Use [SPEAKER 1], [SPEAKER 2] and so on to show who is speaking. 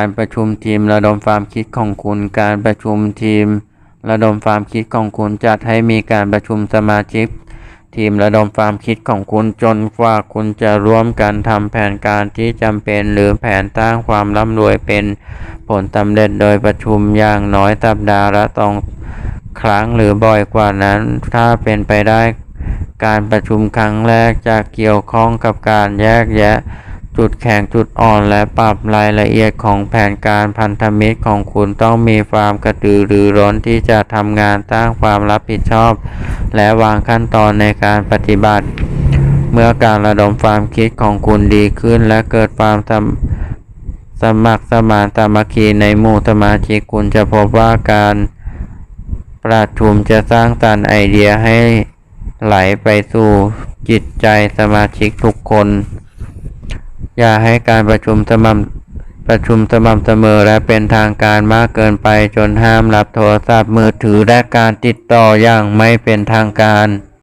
[SPEAKER 1] การประชุมทีมระดมความคิดของคุณ การประชุมทีม ระดมความคิดของคุณจัดให้มีการประชุมสมาชิก ทีมระดมความคิดของคุณจนกว่าคุณจะร่วมกันทำแผนการที่จำเป็น หรือแผนสร้างความร่ำรวยเป็นผลสำเร็จโดยประชุมอย่างน้อยสัปดาห์ละสองครั้งหรือบ่อยกว่านั้น ถ้าเป็นไปได้ การประชุมครั้งแรกจะเกี่ยวข้องกับการแยกแยะ จุดแข็งจุดอ่อนและปรับรายละเอียดของแผนการพันธมิตรของคุณต้องมีความกระตือรือร้นที่จะทำงานสร้างความรับผิดชอบ และวางขั้นตอนในการปฏิบัติ เมื่อการระดมความคิดของคุณดีขึ้น และเกิดความสมสมัครสมานสามัคคีในหมู่สมาชิกคุณจะพบว่าการประชุมจะสร้างสรรค์ไอเดียให้ไหลไปสู่จิตใจสมาชิกทุกคน อย่าให้การประชุมสม่ำประชุมสม่ำเสมอและเป็นทางการมากเกินไปจนห้ามรับโทรศัพท์มือถือและการติดต่ออย่างไม่เป็นทางการ